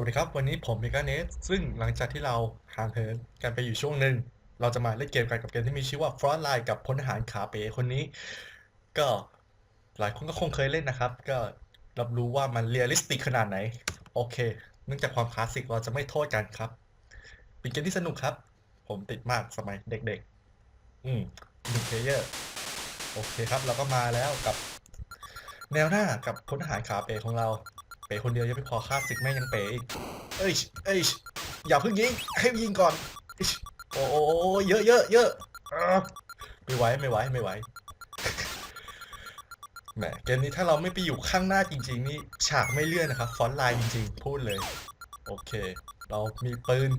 วัสดีครับ วันนี้ผมเมกาเนสซึ่งหลังจากที่เราห่างเหินกันไปอยู่ช่วงหนึ่ง เราจะมาเล่นเกมกันกับเกมที่มีชื่อว่า Frontline กับพลทหารขาเป๋คนนี้ ก็หลายคนก็คงเคยเล่นนะครับ ก็รับรู้ว่ามันเรียลลิสติกขนาดไหน โอเค เนื่องจากความคลาสสิกเราจะไม่โทษกันครับ เป็นเกมที่สนุกครับ ผมติดมากสมัยเด็กๆ อืมหนึ่งเพลเยอร์โอเคครับ เราก็มาแล้วกับแนวหน้ากับพลทหารขาเป๋ของเรา เป๋คนเดียวยังไม่พอค่าศึกแม่ยังเป๋อีกเอ้ยเอ้ยอย่าเพิ่งยิงให้ยิงก่อนโอ้โอ้โอ้เยอะเยอะเยอะไม่ไหวไม่ไหวไม่ไหวแหมเกมนี้ถ้าเราไม่ไปอยู่ข้างหน้าจริง ๆ นี่ฉากไม่เลื่อนนะครับ ฟอนต์ไลน์จริง ๆ พูดเลย โอเค เรามีปืน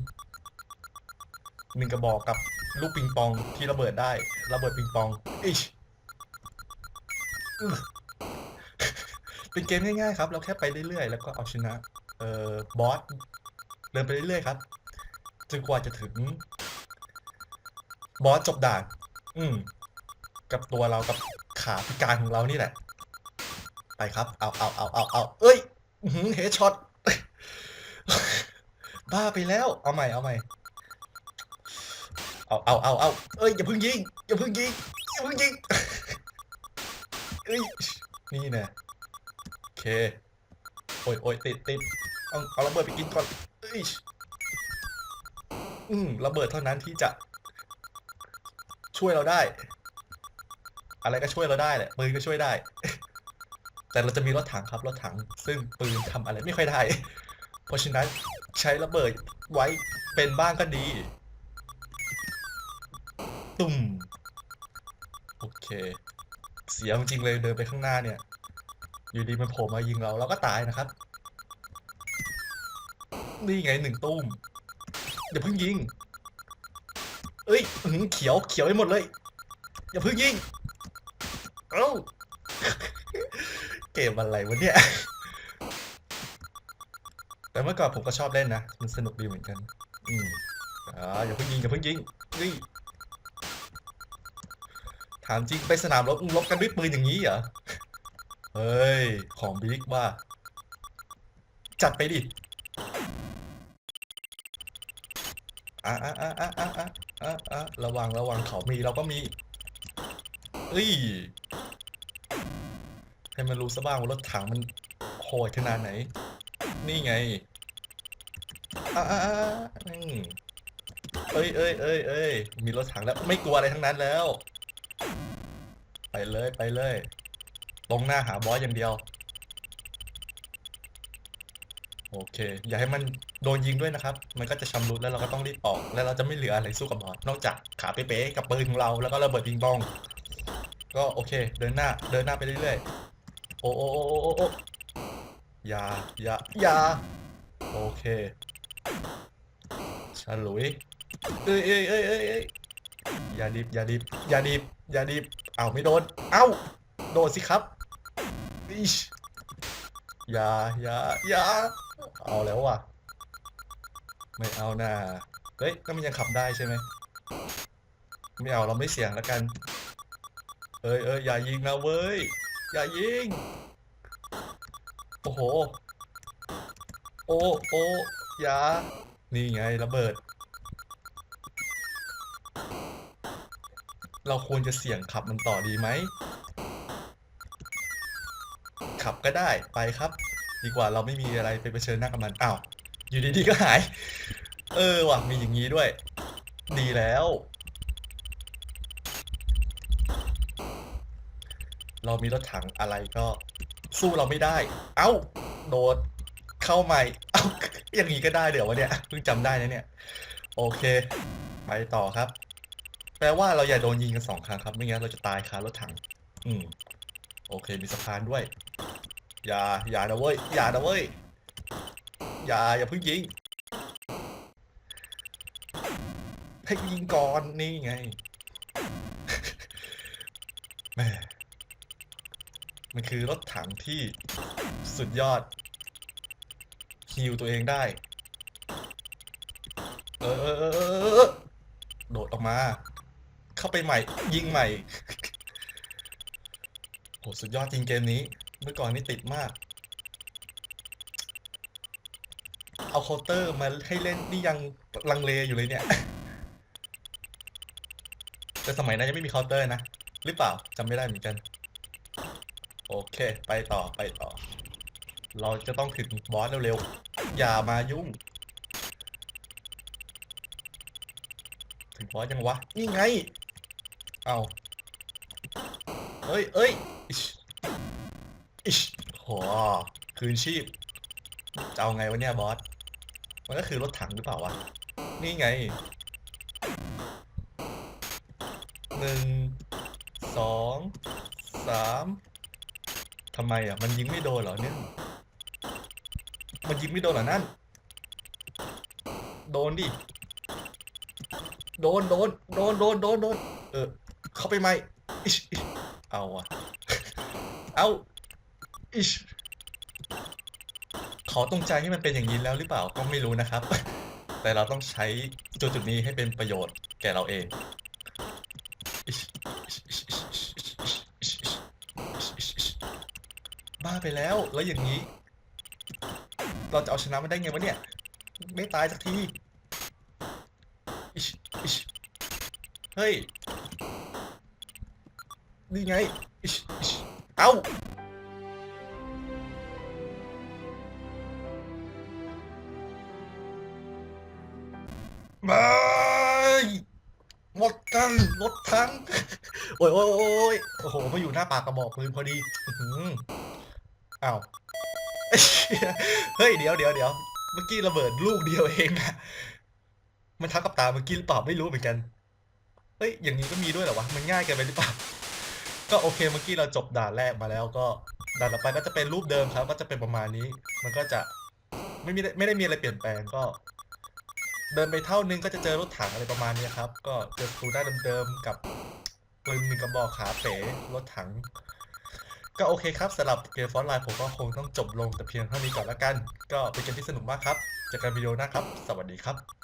หนึ่งกระบอกกับลูกปิงปองที่ระเบิดได้ ระเบิดปิงปองอิช เป็นเกมง่ายๆครับ เราแค่ไปเรื่อยๆ แล้วก็เอาชนะ เอ่อบอสเดินไปเรื่อยๆครับจนกว่าจะถึง บอสจบด่าน อืม กับตัวเรากับขาพิการของเรานี่แหละ ไปครับ เอาเอาเอาเอาเอาเอ้ยเฮดช็อตบ้าไปแล้ว เอาใหม่ เอาใหม่ เอาเอาเอาเอาเอ้ยอย่าเพิ่งยิงอย่าเพิ่งยิงอย่าเพิ่งยิงเอ้ยนี่น่โอ เค โอ้ยโอ้ยติดติดเอาเอาระเบิดไปกินก่อนเอ้ยอืมระเบิดเท่านั้นที่จะ ช่วยเราได้ อะไรก็ช่วยเราได้แหละปืนก็ช่วยได้ แต่เราจะมีรถถังครับรถถัง ซึ่งปืนทำอะไรไม่ค่อยได้ เพราะฉะนั้นใช้ระเบิดไว้เป็นบ้างก็ดี ตุ่ม โอเค เสียจริงเลยเดินไปข้างหน้าเนี่ย อยู่ดีมันโผล่มายิงเราเราก็ตายนะครับ นี่ไงหนึ่งตุ้มอย่าเพิ่งยิง เอ้ยหือเขียวเขียวให้หมดเลย อย่าเพิ่งยิง เอ้า เกมอะไรวะเนี่ย แต่เมื่อก่อนผมก็ชอบเล่นนะ มันสนุกดีเหมือนกัน อืมอ่าอย่าเพิ่งยิงอย่าเพิ่งยิงนี่ถามจริงไปสนามรบรบกันด้วยปืนอย่างนี้เหรอ เฮ้ย ของบิ๊กว่า จัดไปดิ อะอะอะอะอะอะอะอะระวังระวังเขามีเราก็มีเอ้ย ให้มันรู้ซะบ้างว่ารถถังมันโหดขนาดไหน นี่ไง อะอะอะอืมเอ้ยเอ้ยเอ้ยเอ้ยมีรถถังแล้วไม่กลัวอะไรทั้งนั้นแล้ว ไปเลยไปเลย ตรงหน้าหาบอสอย่างเดียว โอเค อย่าให้มันโดนยิงด้วยนะครับ มันก็จะชำรุดแล้วเราก็ต้องรีบออก แล้วเราจะไม่เหลืออะไรสู้กับบอสนอกจากขาเป๊ะๆกับปืนของเราแล้วก็ระเบิดปิงปอง ก็โอเค เดินหน้า เดินหน้าไปเรื่อยๆ โอ้โอ้โอ้โอ้โอ้โอ้อย่าอย่าอย่าโอเคฉลุยเอ้ยเอ้ยเอ้ยเอ้ยเอ้ยอย่าดิบอย่าดิบอย่าดิบอย่าดิบเอาไม่โดน เอ้า โดนสิครับ อย่าอย่าอย่าเอาแล้วว่ะ ไม่เอาน่าเฮ้ยนั่นมันยังขับได้ใช่ไหมไม่เอาเราไม่เสี่ยงแล้วกันเอ้ยเอ้ยอย่ายิงนะเว้ย อย่ายิง โอ้โห โอ้โอ้อย่า นี่ไงระเบิด เราควรจะเสี่ยงขับมันต่อดีไหม ขับก็ได้ไปครับ ดีกว่าเราไม่มีอะไรไปเผชิญหน้ากับมันอ้าวอยู่ดีๆก็หาย เออว่ะมีอย่างนี้ด้วย ดีแล้ว เรามีรถถังอะไรก็สู้เราไม่ได้ เอ้า โดดเข้าใหม่ เอ้าอย่างนี้ก็ได้เดี๋ยววะเนี่ยเพิ่งจำได้นะเนี่ย โอเค ไปต่อครับ แปลว่าเราอย่าโดนยิงกันสองครั้งครับ ไม่งั้นเราจะตายคารถถัง อืม โอเค มีสะพานด้วย อย่าอย่านะเว้ยอย่านะเว้ยอย่าอย่าเพิ่งยิง ให้ยิงก่อนนี่ไงแม่มันคือรถถังที่สุดยอดฮิวตัวเองได้ เออโดดออกมา เข้าไปใหม่ยิงใหม่โหสุดยอดจริงเกมนี้ เมื่อก่อนนี่ติดมาก เอาเคาน์เตอร์มาให้เล่นนี่ยังลังเลอยู่เลยเนี่ย แต่สมัยนั้นยังไม่มีเคาน์เตอร์นะ หรือเปล่าจำไม่ได้เหมือนกัน โอเค ไปต่อไปต่อ เราจะต้องถึงบอสเร็วๆ อย่ามายุ่ง ถึงบอสยังวะ นี่ไง เอาเอ้ยเอ้ยอิชอิช โหคืนชีพจะเอาไงวะเนี่ยบอส มันก็คือรถถังหรือเปล่าวะ นี่ไง หนึ่ง สอง สามทำไมอะ มันยิงไม่โดนเหรอเนี่ย มันยิงไม่โดนเหรอนั่น โดนดิ โดนโดนโดนโดนโดนโดน เออ เข้าไปไหม เอาอะ เอา อิชเขาตรงใจให้มันเป็นอย่างนี้แล้วหรือเปล่าก็ไม่รู้นะครับ แต่เราต้องใช้จุดจุดนี้ให้เป็นประโยชน์แก่เราเองบ้าไปแล้วแล้วอย่างนี้ เราจะเอาชนะมันได้ไงวะเนี่ย ไม่ตายสักทีเฮ้ยนี่ไงเอ้า ไม่หมดกันรถทั้ง โอ้ยโอ้ยโอ้ยโอ้โหมาอยู่หน้าปากกระบอกปืนพอดีอื้อาวเฮ้ยเดี๋ยวเดี๋ยวเดี๋ยวเมื่อกี้ระเบิดลูกเดียวเองอะมันทักกับตาเมื่อกี้หรือเปล่าไม่รู้เหมือนกันเฮ้ยอย่างนี้ก็มีด้วยเหรอวะมันง่ายเกินไปหรือเปล่าก็โอเคเมื่อกี้เราจบด่านแรกมาแล้วก็ด่านต่อไปก็จะเป็นรูปเดิมครับ ก็จะเป็นประมาณนี้ มันก็จะไม่มีไม่ได้มีอะไรเปลี่ยนแปลงก็ เดินไปเท่านึงก็จะเจอรถถังอะไรประมาณนี้ครับ ก็เจอครูหน้าเดิมๆกับปืนหนึ่งกระบอกขาเป๋รถถัง ก็โอเคครับสำหรับเกมฟอนไลน์ผมก็คงต้องจบลงแต่เพียงเท่านี้ก่อนละกัน ก็เป็นเกมที่สนุกมากครับเจอกันวิดีโอหน้าครับ สวัสดีครับ